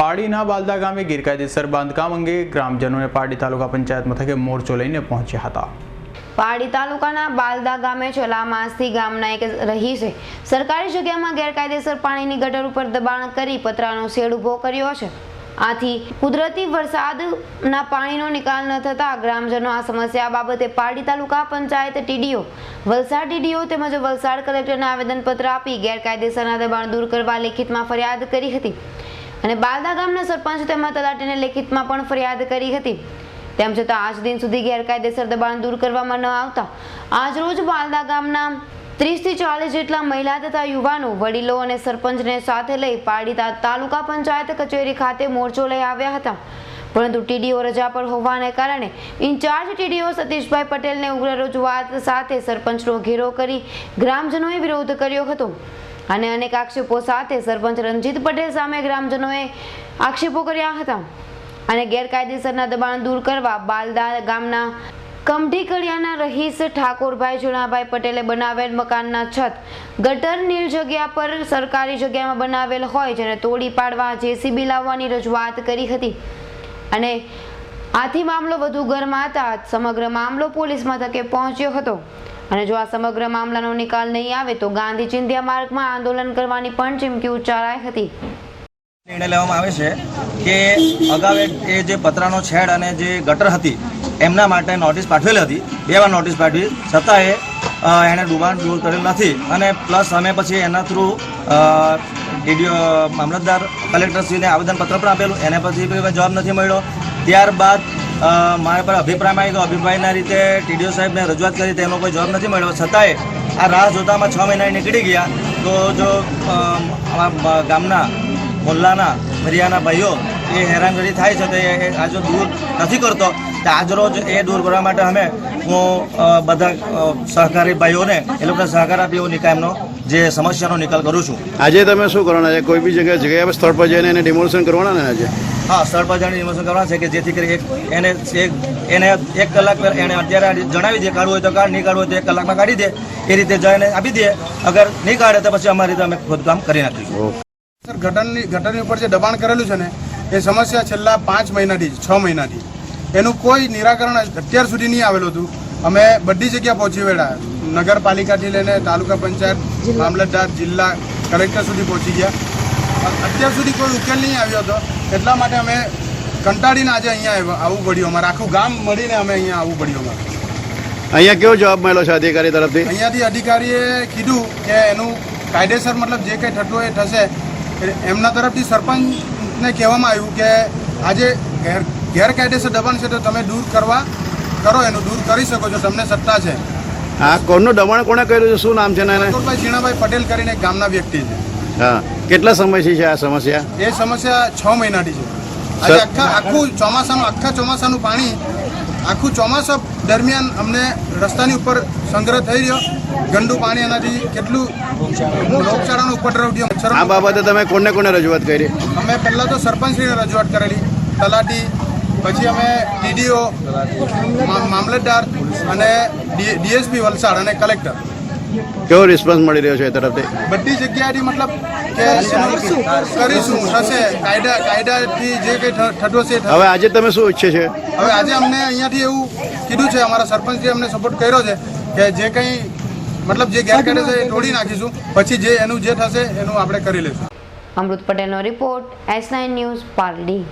પાડીના બાલદા ગામે ગેરકાયદેસર બાંધકામ અંગે ગ્રામજનોને પાડી તાલુકા પંચાયત મથકે મોરચો લઈને પહોંચ્યા હતા. પાડી તાલુકાના બાલદા ગામે છેલ્લા માસથી ગામના એક રહીશે સરકારી જગ્યામાં ગેરકાયદેસર પાણીની ગટર ઉપર દબાણ કરી પતરાનો શેડ ઊભો કર્યો છે. આથી કુદરતી વરસાદના પાણીનો નિકાલ ન થતા ગ્રામજનો આ સમસ્યા બાબતે પારડી તાલુકા પંચાયત ટીડીઓ, વલસાડ ટીડીઓ તેમજ વલસાડ કલેક્ટરને આવેદનપત્ર આપી ગેરકાયદેસરના દબાણ દૂર કરવા લેખિતમાં ફરિયાદ કરી હતી. અને બાલદા ગામના સરપંચ તેમજ તલાટીને લેખિતમાં પણ ફરિયાદ કરી હતી. તેમ છતાં આજ દિન સુધી ગેરકાયદેસર દબાણ દૂર કરવામાં ન આવતા. આજરોજ બાલદા ગામના ત્રીસથી ચાલીસ જેટલા મહિલા તથા યુવાનો, વડીલો અને સરપંચને સાથે લઈ પાડીતા તાલુકા પંચાયત કચેરી ખાતે મોરચો લઈ આવ્યા હતા. પરંતુ ટીડીઓ રજા પર હોવાને કારણે ઇન્ચાર્જ ટીડીઓ સતીશભાઈ પટેલને ઉગ્ર રજૂઆત સાથે સરપંચનો ઘેરો કરી ગ્રામજનોએ વિરોધ કર્યો હતો. અને અનેક આક્ષેપો સાથે સરપંચ રણજીત પટેલ સામે ગ્રામજનોએ આક્ષેપો કર્યા હતા અને ગેરકાયદેસરના દબાણ દૂર કરવા બાલદા ગામના કમઢી કડિયાના રહીશ ઠાકોરભાઈ જુણાભાઈ પટેલે બનાવેલ મકાનના છત ગટર નીલ જગ્યા પર સરકારી જગ્યામાં બનાવેલ હોય જેને તોડી પાડવા જેસીબી લાવવાની રજૂઆત કરી હતી. અને આથી મામલો વધુ ગરમાતા સમગ્ર મામલો પોલીસ મથકે પહોંચ્યો હતો. અને જો આ સમગ્ર મામલાનો નિકાલ નહીં આવે તો ગાંધી ચિંધ્યા માર્ગમાં આંદોલન કરવાની પણ ચીમકી ઉચ્ચારાઈ હતી. નિર્ણય લેવામાં આવે છે કે અગાઉ એ જે પતરાનો છેડ અને જે ગટર હતી, એમના માટે નોટિસ પાઠવેલી હતી. બે વાર નોટિસ પાઠવી. છતાંય એણે ડુબાણ દૂર કરેલ નથી. અને પ્લસ અમે પછી એના થ્રુ ડીડીઓ, મામલતદાર કલેક્ટરશ્રીને આવેદનપત્ર પણ આપેલું. એને પછી જવાબ નથી મળ્યો. ત્યારબાદ મારા પર અભિપ્રાયમાં આવી ગયો. અભિપ્રાયના રીતે ટીડીઓ સાહેબને રજૂઆત કરી, તેનો કોઈ જવાબ નથી મળ્યો. છતાંય આ રાહ જોતામાં છ મહિના નીકળી ગયા. તો જો અમારા ગામના, મોલ્લાના ફરિયાના ભાઈઓ એ હેરાનગતિ થાય છે, તે આ જો દૂર નથી કરતો, તો આજરોજ એ દૂર કરવા માટે અમે હું બધા સહકારી ભાઈઓને, એ લોકોને સહકાર આપી એવો નિકાલ એમનો જે સમસ્યાનો નિકાલ કરું છું. આજે તમે શું કરવાના છે? કોઈ બી જગ્યાએ જગ્યા પર સ્થળ પર જઈને એને ડિમોલિશન કરવાના ને આજે? હા સ્થળ પર જઈને ડિમોલિશન કરવાના છે કે જેથી કરી એક એને એક એને એક કલાક પહેલા એને અત્યારે જણાવી દે કાઢવું હોય તો કાઢ નહીં કાઢવું હોય તો એક કલાકમાં કાઢી દે એ રીતે જઈને આપી દે. અગર નહીં કાઢે તો પછી અમારી રીતે અમે ખોદકામ કરી નાખીશું. સર ગટરની ગટરની ઉપર જે દબાણ કરેલું છે ને એ સમસ્યા છેલ્લા પાંચ મહિનાથી છ મહિનાથી. એનું કોઈ નિરાકરણ અત્યાર સુધી નહીં આવેલું હતું. અમે બધી જગ્યા પહોંચી વળ્યા. નગરપાલિકાથી લઈને તાલુકા પંચાયત મામલતદાર જિલ્લા કલેક્ટર સુધી પહોંચી ગયા. અત્યાર સુધી કોઈ ઉકેલ નહીં આવ્યો હતો. એટલા માટે અમે કંટાળીને આજે અહીંયા આવવું પડ્યું અમારે. આખું ગામ મળીને અમે અહીંયા આવવું પડ્યું અમારે. અહીંયા કેવો જવાબ મળ્યો છે અધિકારી તરફથી? અહીંયાથી અધિકારીએ કીધું કે એનું કાયદેસર મતલબ જે કંઈ થતું હોય એ થશે. એમના તરફથી સરપંચને કહેવામાં આવ્યું કે આજે ગેર ગેરકાયદેસર દબાણ છે તો તમે દૂર કરવા કરો એનું દૂર કરી શકો છો તમને સત્તા છે. હા કોનું દબાણ કોણે કર્યું છે? શું નામ છે ને ઠાકોરભાઈ ઝીણાભાઈ પટેલ કરીને એક ગામના વ્યક્તિ છે. હા કેટલા સમયથી છે આ સમસ્યા? એ સમસ્યા છ મહિનાથી છે. આજે આખા આખું ચોમાસાનું આખા ચોમાસાનું પાણી આખું ચોમાસા દરમિયાન અમને રસ્તાની ઉપર સંગ્રહ થઈ રહ્યો. ગંદુ પાણી એનાથી કેટલું રોગચાળાનો ઉપદ્રવ થયો. આ બાબતે તમે કોને કોને રજૂઆત કરી? અમે પહેલાં તો સરપંચશ્રીને રજૂઆત કરેલી. તલાટી પછી અમે ટીડીઓ મામલતદાર અને ડીએસપી વલસાડ અને કલેક્ટર. કેવો રિસ્પોન્સ મળી રહ્યો છે એ તરફથી? બધી જગ્યાએથી મતલબ કે કરીશું થશે. કાયદા કાયદાથી જે કંઈ થતો છે હશે હવે આજે તમે શું ઈચ્છે છે? હવે આજે અમને અહીંયાથી એવું કીધું છે અમારા સરપંચે અમને સપોર્ટ કર્યો છે કે જે કંઈ મતલબ જે ગેરકાયદેસર એ તોડી નાખીશું. પછી જે એનું જે થશે એનું આપણે કરી લઈશું. અમૃત પટેલનો report S nine news Pardi